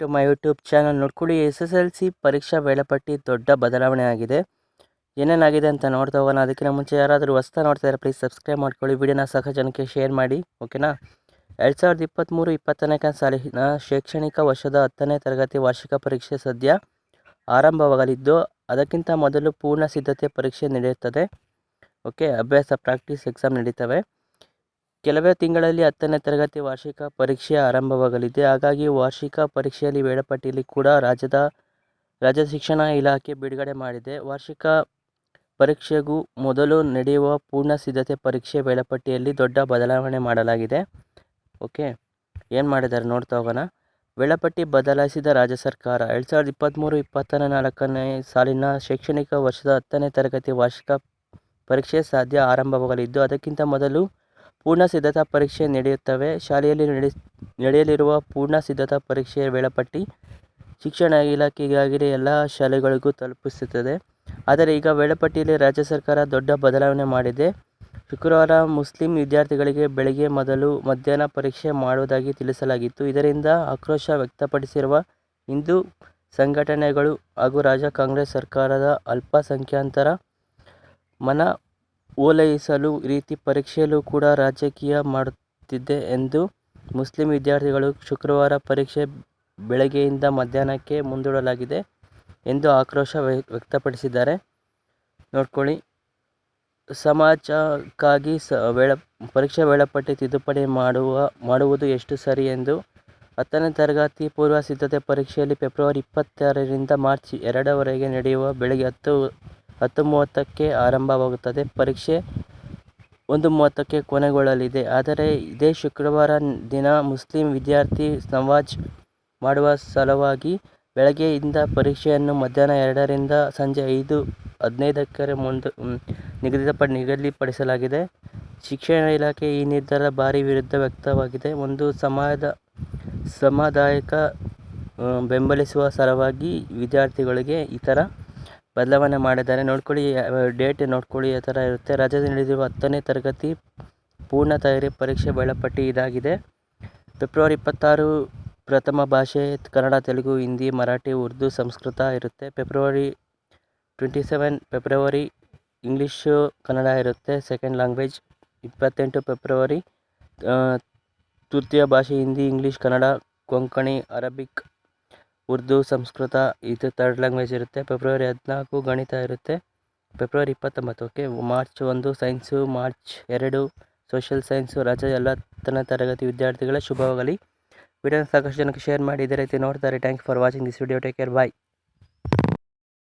To my YouTube channel ನೋಡ್ಕೊಳ್ಳಿ. S S L C ಪರೀಕ್ಷಾ ವೇಳಾಪಟ್ಟಿ ದೊಡ್ಡ ಬದಲಾವಣೆ ಆಗಿದೆ. ಏನೇನಾಗಿದೆ ಅಂತ ನೋಡ್ತಾ ಹೋಗೋಣ. ಅದಕ್ಕಿಂತ ಮುಂಚೆ ಯಾರಾದರೂ ಹೊಸ್ತಾ ನೋಡ್ತಾ ಇದ್ದಾರೆ ಪ್ಲೀಸ್ ಸಬ್ಸ್ಕ್ರೈಬ್ ಮಾಡ್ಕೊಳ್ಳಿ. ವಿಡಿಯೋನ ಸಹ ಜನಕ್ಕೆ ಶೇರ್ ಮಾಡಿ ಓಕೆನಾ ಎರಡು ಸಾವಿರದ ಇಪ್ಪತ್ತ್ಮೂರು ಇಪ್ಪತ್ತನೇ ಸಾಲಿನ ಶೈಕ್ಷಣಿಕ ವರ್ಷದ ಹತ್ತನೇ ತರಗತಿ ವಾರ್ಷಿಕ ಪರೀಕ್ಷೆ ಸದ್ಯ ಆರಂಭವಾಗಲಿದ್ದು, ಅದಕ್ಕಿಂತ ಮೊದಲು ಪೂರ್ಣ ಸಿದ್ಧತೆ ಪರೀಕ್ಷೆ ನಡೆಯುತ್ತದೆ. ಓಕೆ ಅಭ್ಯಾಸ ಪ್ರಾಕ್ಟೀಸ್ ಎಕ್ಸಾಮ್ ನಡೀತವೆ. ಕೆಲವೇ ತಿಂಗಳಲ್ಲಿ ಹತ್ತನೇ ತರಗತಿ ವಾರ್ಷಿಕ ಪರೀಕ್ಷೆ ಆರಂಭವಾಗಲಿದೆ. ಹಾಗಾಗಿ ವಾರ್ಷಿಕ ಪರೀಕ್ಷೆಯಲ್ಲಿ ವೇಳಾಪಟ್ಟಿಯಲ್ಲಿ ಕೂಡ ರಾಜ್ಯದ, ರಾಜ್ಯ ಶಿಕ್ಷಣ ಇಲಾಖೆ ಬಿಡುಗಡೆ ಮಾಡಿದೆ. ವಾರ್ಷಿಕ ಪರೀಕ್ಷೆಗೂ ಮೊದಲು ನಡೆಯುವ ಪೂರ್ಣ ಸಿದ್ಧತೆ ಪರೀಕ್ಷೆ ವೇಳಾಪಟ್ಟಿಯಲ್ಲಿ ದೊಡ್ಡ ಬದಲಾವಣೆ ಮಾಡಲಾಗಿದೆ. ಓಕೆ, ಏನು ಮಾಡಿದ್ದಾರೆ ನೋಡ್ತಾ ಹೋಗೋಣ. ವೇಳಾಪಟ್ಟಿ ಬದಲಾಯಿಸಿದ ರಾಜ್ಯ ಸರ್ಕಾರ ಎರಡು ಸಾವಿರದ ಇಪ್ಪತ್ತ್ಮೂರು ಇಪ್ಪತ್ತ ನಾಲ್ಕನೇ ಸಾಲಿನ ಶೈಕ್ಷಣಿಕ ವರ್ಷದ ಹತ್ತನೇ ತರಗತಿ ವಾರ್ಷಿಕ ಪರೀಕ್ಷೆ ಸಾಧ್ಯ ಆರಂಭವಾಗಲಿದ್ದು, ಅದಕ್ಕಿಂತ ಮೊದಲು ಪೂರ್ಣ ಸಿದ್ಧತಾ ಪರೀಕ್ಷೆ ನಡೆಯುತ್ತವೆ. ಶಾಲೆಯಲ್ಲಿ ನಡೆ ನಡೆಯಲಿರುವ ಪೂರ್ಣ ಸಿದ್ಧತಾ ಪರೀಕ್ಷೆಯ ವೇಳಾಪಟ್ಟಿ ಶಿಕ್ಷಣ ಇಲಾಖೆಗಾಗಿಯೇ ಎಲ್ಲ ಶಾಲೆಗಳಿಗೂ ತಲುಪಿಸುತ್ತದೆ. ಆದರೆ ಈಗ ವೇಳಾಪಟ್ಟಿಯಲ್ಲಿ ರಾಜ್ಯ ಸರ್ಕಾರ ದೊಡ್ಡ ಬದಲಾವಣೆ ಮಾಡಿದೆ. ಶುಕ್ರವಾರ ಮುಸ್ಲಿಂ ವಿದ್ಯಾರ್ಥಿಗಳಿಗೆ ಬೆಳಗ್ಗೆ ಮೊದಲು ಮಧ್ಯಾಹ್ನ ಪರೀಕ್ಷೆ ಮಾಡುವುದಾಗಿ ತಿಳಿಸಲಾಗಿತ್ತು. ಇದರಿಂದ ಆಕ್ರೋಶ ವ್ಯಕ್ತಪಡಿಸಿರುವ ಹಿಂದೂ ಸಂಘಟನೆಗಳು ಹಾಗೂ ರಾಜ್ಯ ಕಾಂಗ್ರೆಸ್ ಸರ್ಕಾರದ ಅಲ್ಪಸಂಖ್ಯಾತರ ಮನ ಓಲೈಸಲು ರೀತಿ ಪರೀಕ್ಷೆಯಲ್ಲೂ ಕೂಡ ರಾಜಕೀಯ ಮಾಡುತ್ತಿದೆ ಎಂದು ಮುಸ್ಲಿಂ ವಿದ್ಯಾರ್ಥಿಗಳು ಶುಕ್ರವಾರ ಪರೀಕ್ಷೆ ಬೆಳಗ್ಗೆಯಿಂದ ಮಧ್ಯಾಹ್ನಕ್ಕೆ ಮುಂದೂಡಲಾಗಿದೆ ಎಂದು ಆಕ್ರೋಶ ವ್ಯಕ್ತಪಡಿಸಿದ್ದಾರೆ. ನೋಡ್ಕೊಳ್ಳಿ. ಸಮಾಜಕ್ಕಾಗಿ ಸ, ವೇಳ, ಪರೀಕ್ಷಾ ವೇಳಾಪಟ್ಟಿ ತಿದ್ದುಪಡಿ ಮಾಡುವ, ಮಾಡುವುದು ಎಷ್ಟು ಸರಿ ಎಂದು ಹತ್ತನೇ ತರಗತಿ ಪೂರ್ವ ಸಿದ್ಧತೆ ಪರೀಕ್ಷೆಯಲ್ಲಿ ಫೆಬ್ರವರಿ ಇಪ್ಪತ್ತಾರರಿಂದ ಮಾರ್ಚ್ ಎರಡರವರೆಗೆ ನಡೆಯುವ ಬೆಳಗ್ಗೆ ಹತ್ತು ಹತ್ತು ಮೂವತ್ತಕ್ಕೆ ಆರಂಭವಾಗುತ್ತದೆ. ಪರೀಕ್ಷೆ ಒಂದು ಮೂವತ್ತಕ್ಕೆ ಕೊನೆಗೊಳ್ಳಲಿದೆ. ಆದರೆ ಇದೇ ಶುಕ್ರವಾರ ದಿನ ಮುಸ್ಲಿಂ ವಿದ್ಯಾರ್ಥಿ ನಮಾಜ್ ಮಾಡುವ ಸಲುವಾಗಿ ಬೆಳಗ್ಗೆಯಿಂದ ಪರೀಕ್ಷೆಯನ್ನು ಮಧ್ಯಾಹ್ನ ಎರಡರಿಂದ ಸಂಜೆ ಐದು ಹದಿನೈದಕ್ಕೆ ಮುಂದೆ ನಿಗದಿತ ನಿಗದಿಪಡಿಸಲಾಗಿದೆ. ಶಿಕ್ಷಣ ಇಲಾಖೆ ಈ ನಿರ್ಧಾರ ಭಾರಿ ವಿರುದ್ಧ ವ್ಯಕ್ತವಾಗಿದೆ. ಒಂದು ಸಮಾದ ಸಮುದಾಯಕ ಬೆಂಬಲಿಸುವ ಸಲುವಾಗಿ ವಿದ್ಯಾರ್ಥಿಗಳಿಗೆ ಈ ಬದಲಾವಣೆ ಮಾಡಿದ್ದಾರೆ. ನೋಡ್ಕೊಳ್ಳಿ ಡೇಟ್ ನೋಡ್ಕೊಳ್ಳಿ ಆ ಥರ ಇರುತ್ತೆ. ರಾಜ್ಯದಲ್ಲಿ ನಡೆದಿರುವ ಹತ್ತನೇ ತರಗತಿ ಪೂರ್ಣ ತಯಾರಿ ಪರೀಕ್ಷೆ ವೇಳಾಪಟ್ಟಿ ಇದಾಗಿದೆ. ಫೆಬ್ರವರಿ ಇಪ್ಪತ್ತಾರು, ಪ್ರಥಮ ಭಾಷೆ, ಕನ್ನಡ, ತೆಲುಗು, ಹಿಂದಿ, ಮರಾಠಿ, ಉರ್ದು, ಸಂಸ್ಕೃತ ಇರುತ್ತೆ. February twenty seven, February English, Kannada ಇರುತ್ತೆ. ಸೆಕೆಂಡ್ ಲ್ಯಾಂಗ್ವೇಜ್ ಇಪ್ಪತ್ತೆಂಟು, ಫೆಬ್ರವರಿ ತೃತೀಯ ಭಾಷೆ, ಹಿಂದಿ, ಇಂಗ್ಲೀಷ್, ಕನ್ನಡ, ಕೊಂಕಣಿ, ಅರಬಿಕ್ ಉರ್ದು ಸಂಸ್ಕೃತ ಇದು ಥರ್ಡ್ ಲ್ಯಾಂಗ್ವೇಜ್ ಇರುತ್ತೆ. ಫೆಬ್ರವರಿ ಹದಿನಾಲ್ಕು ಗಣಿತ ಇರುತ್ತೆ. ಫೆಬ್ರವರಿ ಇಪ್ಪತ್ತೊಂಬತ್ತು ಓಕೆ ಮಾರ್ಚ್ ಒಂದು ಸೈನ್ಸು ಮಾರ್ಚ್ ಎರಡು ಸೋಷಿಯಲ್ ಸೈನ್ಸು ರಜೆ ಎಲ್ಲ ತನ್ನ ತರಗತಿ ವಿದ್ಯಾರ್ಥಿಗಳ ಶುಭವಾಗಲಿ. ವಿಡಿಯೋನ ಸಾಕಷ್ಟು ಜನಕ್ಕೆ ಶೇರ್ ಮಾಡಿ, ಇದೇ ರೀತಿ ನೋಡ್ತಾರೆ. Thank for watching this video take care bye